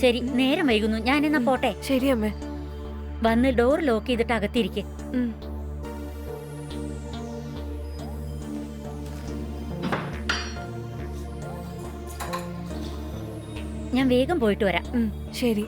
ശരി നേരം വൈകുന്നു. ഞാൻ എന്നാ പോട്ടെ? ശരി അമ്മേ. വന്ന് ഡോർ ലോക്ക് ചെയ്തിട്ട് അകത്തിരിക്കെ. ഞാൻ വേഗം പോയിട്ട് വരാം. ശരി.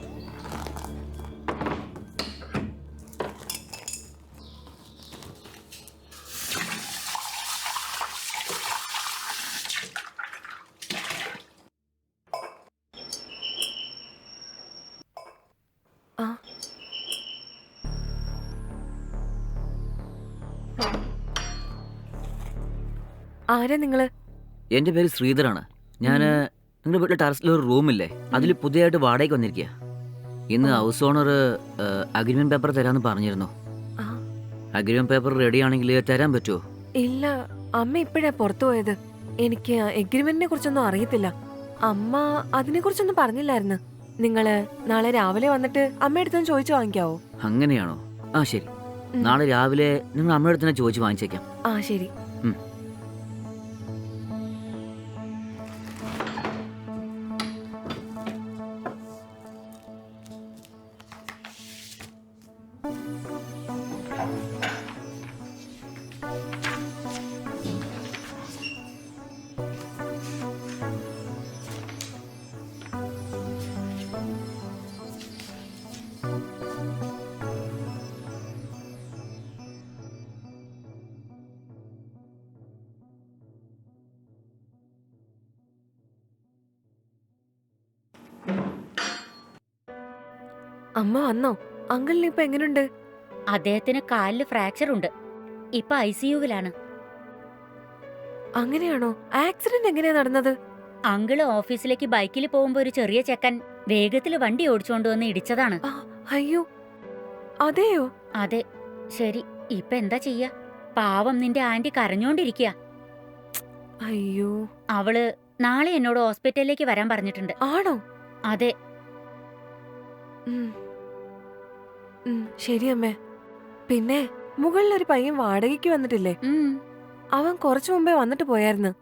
ആരാ നിങ്ങൾ? എന്റെ പേര് ശ്രീധറാണ് ഞാൻ നിങ്ങളുടെ വീട്ടിലെ ടെറസിലെ ഒരു റൂമില്ലേ? അതിൽ പുതിയതായിട്ട് വാടകയ്ക്ക് വന്നിരിക്കുക ഇന്ന് ഹൗസ് ഓണർ അഗ്രിമെന്റ് പേപ്പർ തരാന്ന് പറഞ്ഞിരുന്നു. അഗ്രിമെന്റ് പേപ്പർ റെഡി ആണെങ്കിൽ തരാൻ പറ്റുമോ ഇല്ല അമ്മ ഇപ്പോഴാ പുറത്തു പോയത്. എനിക്ക് എഗ്രിമെന്റിനെ കുറിച്ചൊന്നും അറിയത്തില്ല. അമ്മ അതിനെ കുറിച്ചൊന്നും പറഞ്ഞില്ലായിരുന്നു. നിങ്ങൾ നാളെ രാവിലെ വന്നിട്ട് അമ്മയടുത്ത് ചോദിച്ചു വാങ്ങിക്കാവോ? അങ്ങനെയാണോ? ആ ശരി. നാളെ രാവിലെ നിങ്ങൾ അമ്മയുടെ ചോദിച്ചു തന്നെ ചോദിച്ച് വാങ്ങിച്ചേക്കാം. ആ ശരി. അമ്മ വന്നോ? അങ്കിളിന് ഇപ്പൊ എങ്ങനെയുണ്ട് അദ്ദേഹത്തിന് കാലിൽ ഫ്രാക്ചർ ഉണ്ട് ഇപ്പൊ ഐ സിയുവിലാണ് അങ്ങനെയാണോ? ആക്സിഡന്റ് എങ്ങനെയാ നടന്നത്? അങ്കിൾ ഓഫീസിലേക്ക് ബൈക്കിൽ പോകുമ്പോ ഒരു ചെറിയ ചെക്കൻ വേഗത്തിൽ വണ്ടി ഓടിച്ചുകൊണ്ട് വന്ന് ഇടിച്ചതാണ്. ആ, അയ്യോ. അതെയോ? അതെ. ശരി ഇപ്പൊ എന്താ ചെയ്യാ? പാവം നിന്റെ ആന്റി കരഞ്ഞോണ്ടിരിക്കുക അയ്യോ. അവൾ നാളെ എന്നോട് ഹോസ്പിറ്റലിലേക്ക് വരാൻ പറഞ്ഞിട്ടുണ്ട്. ആണോ? അതെ. ഉം. ശരി അമ്മേ. പിന്നെ മുകളിൽ ഒരു പയ്യൻ വാടകയ്ക്ക് വന്നിട്ടില്ലേ? അവൻ കുറച്ചു മുമ്പേ വന്നിട്ട് പോയായിരുന്നു.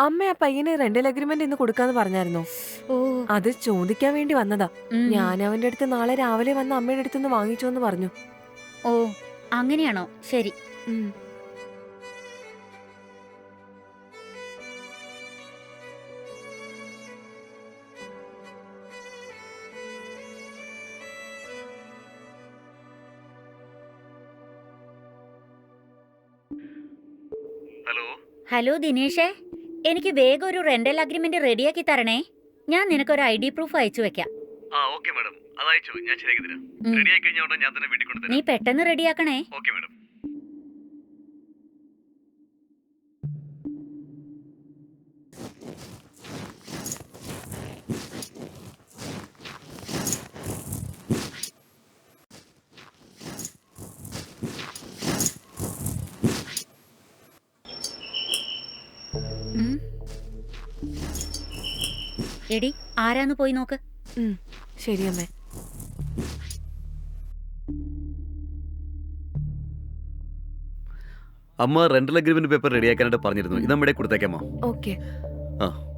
അമ്മ ആ പയ്യന് റെന്റൽ അഗ്രിമെന്റ് ഇന്ന് കൊടുക്കാന്ന് പറഞ്ഞായിരുന്നു. അത് ചോദിക്കാൻ വേണ്ടി വന്നതാ. ഞാൻ അവന്റെ അടുത്ത് നാളെ രാവിലെ വന്ന് അമ്മയുടെ അടുത്തുനിന്ന് വാങ്ങിച്ചോന്ന് പറഞ്ഞു. ഓ അങ്ങനെയാണോ? ശരി. ഹലോ ദിനേശേ. ദിനേഷേ എനിക്ക് വേഗം ഒരു റെന്റൽ അഗ്രിമെന്റ് റെഡിയാക്കി തരണേ. ഞാൻ നിനക്ക് ഒരു ഐ ഡി പ്രൂഫ് അയച്ചു വെക്കാം. ആ ഓക്കെ മാഡം. അത് അയച്ചു. ഞാൻ ശരിയാക്കി തരാം. ഉം. റെഡി ആയി കഴിഞ്ഞാൽ ഉടനെ ഞാൻ തന്നെ വീട്ടിൽ കൊണ്ടുതരാം. നീ പെട്ടെന്ന് റെഡിയാക്കണേ. Okay madam. എടി ആരാന്ന് പോയി നോക്ക്. ശരിയമ്മേ ശരി അമ്മേ. അമ്മ റെന്റൽ അഗ്രിമെന്റ് പേപ്പർ റെഡിയാക്കാനായിട്ട് പറഞ്ഞിരുന്നു. ഇത് നമ്മുടെ കൊടുത്തേക്കാമോ ഓക്കെ. ആ.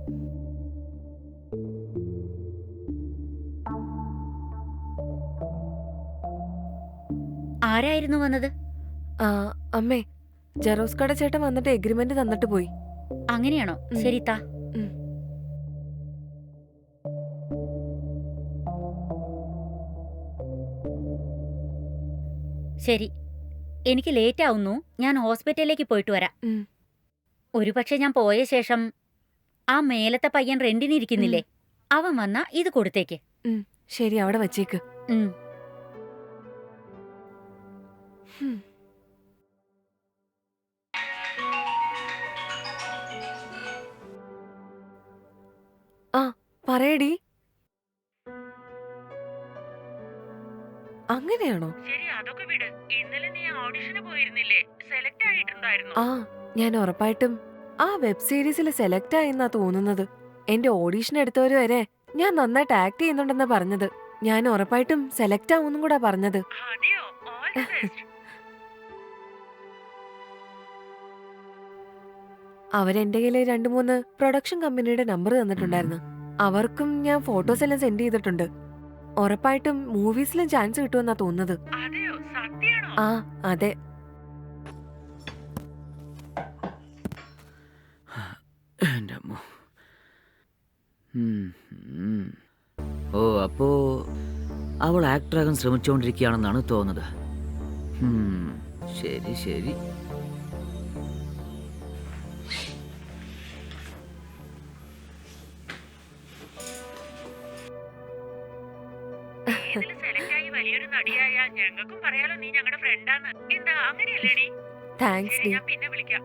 ആരായിരുന്നു വന്നത്? ആ അമ്മേ ജെറോസ് കട ചേട്ടൻ വന്നിട്ട് എഗ്രിമെന്റ് തന്നിട്ട് പോയി. അങ്ങനെയാണോ. ശരി താ. ശരി. എനിക്ക് ലേറ്റ് ആവുന്നു. ഞാൻ ഹോസ്പിറ്റലിലേക്ക് പോയിട്ട് വരാം. ഒരുപക്ഷെ ഞാൻ പോയ ശേഷം ആ മേലത്തെ പയ്യൻ റെന്റിനിരിക്കുന്നില്ലേ അവൻ വന്നാ ഇത് കൊടുത്തേക്ക്. ശരി അവിടെ വച്ചേക്ക്. ഹും. ആ പറയടി. അങ്ങനെയാണോ? ശരി അതൊക്കെ വിട്. ഇന്നലെ നീ ഓഡിഷന് പോയിരുന്നില്ലേ? സെലക്ട് ആയിട്ടുണ്ടായിരുന്നു? ആ ഞാൻ ഉറപ്പായിട്ടും. ആ വെബ് സീരീസിൽ സെലക്ട് ആയെന്നാ തോന്നുന്നത്. എന്റെ ഓഡീഷൻ എടുത്തവര് വരെ ഞാൻ നന്നായിട്ട് ആക്ട് ചെയ്യുന്നുണ്ടെന്നാ പറഞ്ഞത്. ഞാൻ ഉറപ്പായിട്ടും സെലക്ട് ആവുന്നും കൂടാ പറഞ്ഞത്. അവരെന്റെ കയ്യിൽ രണ്ടു മൂന്ന് പ്രൊഡക്ഷൻ കമ്പനിയുടെ നമ്പർ തന്നിട്ടുണ്ടായിരുന്നു. അവർക്കും ഞാൻ ഫോട്ടോസ് എല്ലാം സെൻഡ് ചെയ്തിട്ടുണ്ട്. ഉറപ്പായിട്ടും മൂവീസിലും ചാൻസ് കിട്ടുമെന്നാ തോന്നുന്നത്. ആ അതെ. എന്റെ അമ്മ. ഓ അപ്പോ അവൾ ആക്ടറാകാൻ ശ്രമിച്ചുകൊണ്ടിരിക്കുകയാണെന്നാണ് തോന്നുന്നത്. ശരി ശരി. ശരി നടിയായ ഞങ്ങൾക്കും പറയാലോ നീ ഞങ്ങളുടെ ഫ്രണ്ടാന്ന് എന്താ അങ്ങനെയല്ലേടി താങ്ക്സ് ഡി. ഞാൻ പിന്നെ വിളിക്കാം.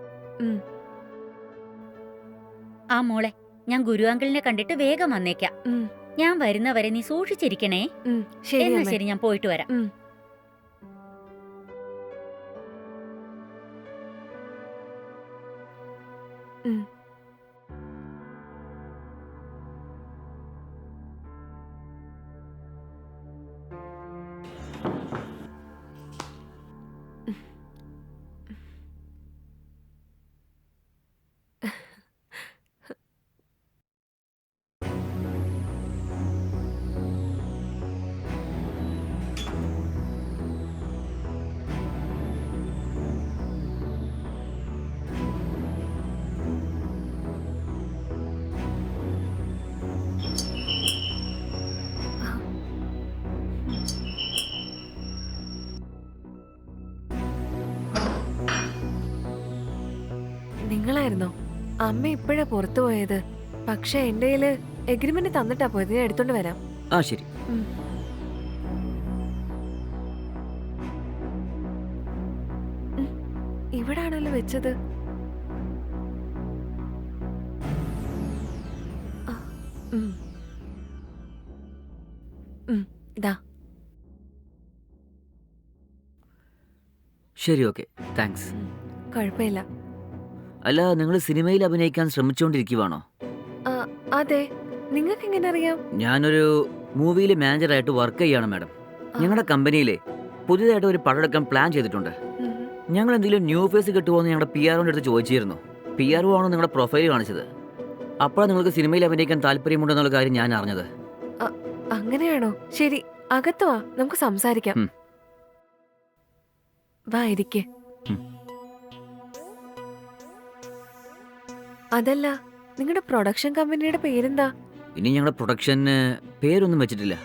ആ മോളെ ഞാൻ ഗുരു അങ്കിളിനെ കണ്ടിട്ട് വേഗം വന്നേക്കാം. ഉം, ഞാൻ വരുന്നവരെ നീ സൂക്ഷിച്ചിരിക്കണേ. ഉം, ശരി എന്നാ അമ്മേ. ശരി ഞാൻ പോയിട്ട് വരാം. ഉം. ഉം. അമ്മ ഇപ്പോഴാ പുറത്തു പോയത്. പക്ഷെ എന്റെ കയ്യിൽ എഗ്രിമെന്റ് തന്നിട്ടാ പോയത്. ഞാൻ എടുത്തോണ്ട് വരാം. ആ ശരി. ഇവിടാണല്ലോ വെച്ചത്. ഇതാ. ശരി ഓക്കെ. താങ്ക്സ്. കുഴപ്പമില്ല. അല്ല നിങ്ങൾ സിനിമയിൽ അഭിനയിക്കാൻ ശ്രമിച്ചുകൊണ്ടിരിക്കുവാണോ അതെ. നിങ്ങൾക്ക് എങ്ങനെ അറിയാം ഞാനൊരു മൂവിയിലെ മാനേജറായിട്ട് വർക്ക് ചെയ്യാണ് മാഡം. ഞങ്ങളുടെ കമ്പനിയിലെ പുതിയതായിട്ട് ഒരു പടമെടുക്കാൻ പ്ലാൻ ചെയ്തിട്ടുണ്ട്. ഞങ്ങൾ എന്തെങ്കിലും ന്യൂ ഫേസ് കിട്ടുമോ എന്ന് ഞങ്ങളുടെ പി ആറിന്റെ അടുത്ത് ചോദിച്ചിരുന്നു. പി ആർ ആണോ നിങ്ങളുടെ പ്രൊഫൈൽ കാണിച്ചത്? അപ്പോഴാണ് നിങ്ങൾക്ക് സിനിമയിൽ അഭിനയിക്കാൻ താല്പര്യമുണ്ടെന്നുള്ള കാര്യം ഞാൻ അറിഞ്ഞത്. അങ്ങനെയാണോ? ശരി അകത്തുവാ നമുക്ക് സംസാരിക്കാം. വാ ഇരിക്കെ. അതല്ല നിങ്ങളുടെ പ്രൊഡക്ഷൻ കമ്പനിയുടെ പേരെന്താ? ഇനി ഞങ്ങളുടെ പ്രൊഡക്ഷന് പേരൊന്നും വെച്ചിട്ടില്ല.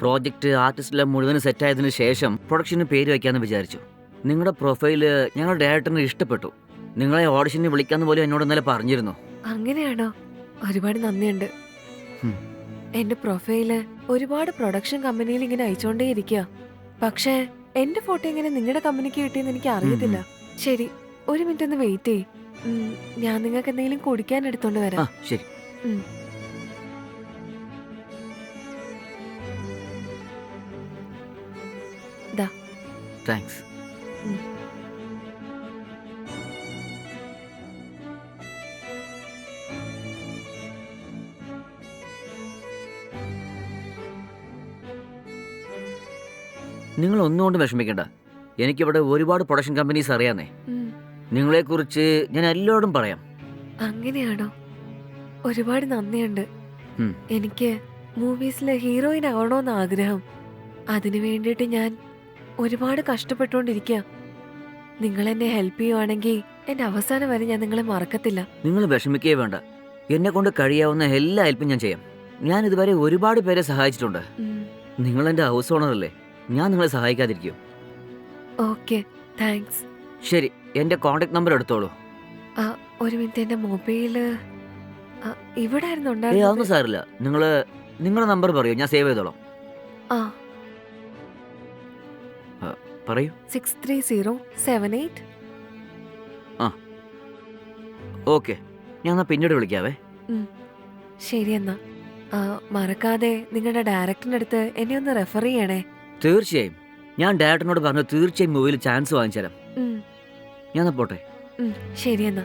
പ്രോജക്റ്റ് ആർട്ടിസ്റ്റിലെല്ലാം മുഴുവൻ സെറ്റായതിനു ശേഷം പ്രൊഡക്ഷന് പേര് വയ്ക്കാമെന്ന് വിചാരിച്ചു. നിങ്ങളുടെ പ്രൊഫൈൽ ഞങ്ങളുടെ ഡയറക്ടറിന് ഇഷ്ടപ്പെട്ടു. നിങ്ങളെ ഓഡിഷന് വിളിക്കാന്ന് പോലും എന്നോട് ഇന്നലെ പറഞ്ഞിരുന്നു. അങ്ങനെയാണോ? ഒരുപാട് നന്ദിയുണ്ട്. എന്റെ പ്രൊഫൈൽ ഒരുപാട് പ്രൊഡക്ഷൻ കമ്പനിയിൽ ഇങ്ങനെ അയച്ചോണ്ടേ ഇരിക്കുക പക്ഷേ എന്റെ ഫോട്ടോ എങ്ങനെ നിങ്ങളുടെ കമ്പനിക്ക് കിട്ടിയെന്ന് എനിക്ക് അറിയത്തില്ല. ശരി ഒരു മിനിറ്റ് ഒന്ന് വെയിറ്റ് ചെയ് ഉം, ഞാൻ നിങ്ങൾക്ക് എന്തെങ്കിലും കുടിക്കാൻ എടുത്തോണ്ട് ആ വരാം ശരി താങ്ക്സ് നിങ്ങൾ ഒന്നുകൊണ്ട് വിഷമിക്കണ്ട. എനിക്കിവിടെ ഒരുപാട് പ്രൊഡക്ഷൻ കമ്പനീസ് അറിയാന്നേ. ഉം. നിങ്ങളെക്കുറിച്ച് ഞാൻ എല്ലാവരോടും പറയാം. അങ്ങനെയാണോ? ഒരുപാട് നന്ദിയുണ്ട്. ഉം. എനിക്ക് മൂവീസിലെ ഹീറോയിൻ ആവണോന്ന് ആഗ്രഹം. അതിനു വേണ്ടിയിട്ട് ഞാൻ ഒരുപാട് കഷ്ടപ്പെട്ടുകൊണ്ടിരിക്കുക നിങ്ങൾ എന്നെ ഹെൽപ്പ് ചെയ്യുവാണെങ്കിൽ എന്റെ അവസാനം വരെ ഞാൻ നിങ്ങളെ മറക്കത്തില്ല. നിങ്ങൾ വിഷമിക്കേ വേണ്ട. എന്നെ കൊണ്ട് കഴിയാവുന്ന എല്ലാ ഹെൽപ്പും ഞാൻ ചെയ്യാം. ഞാൻ ഇതുവരെ ഒരുപാട് പേരെ സഹായിച്ചിട്ടുണ്ട്. ഉം. നിങ്ങൾ എന്റെ ഹൗസ് അല്ലേ ഞാൻ നിങ്ങളെ സഹായിക്കാതിരിക്കും. ഓക്കെ. താങ്ക്സ്. ശരി. എന്റെ കോണ്ടാക്ട് നമ്പർ എടുത്തോളൂ. ആ ഒരു മിനിറ്റ് എന്റെ മൊബൈൽ ആ, ഇവിടായിരുന്നു ഏ ഉണ്ടായിരുന്നത്. അതൊന്നും സാറില്ല നിങ്ങൾ നിങ്ങളുടെ നമ്പർ പറയൂ ഞാൻ സേവ് ചെയ്തോളാം. ആ. പറയൂ. Six three zero seven eight okay. ഞാൻ എന്നാൽ പിന്നീട് വിളിക്കാവേ. ശരി എന്നാ. ആ, മറക്കാതെ നിങ്ങളുടെ ഡയറക്ടറിന്റെ അടുത്ത് എന്നെ ഒന്ന് റെഫർ ചെയ്യണേ. തീർച്ചയായും. ഞാൻ ഡയറക്ടറിനോട് പറഞ്ഞു തീർച്ചയായും മൂവിയിൽ ചാൻസ് വാങ്ങിച്ചു തരാം ഉം, ഞാൻ പോട്ടെ ശരിയെന്നാ ശരി എന്നാ.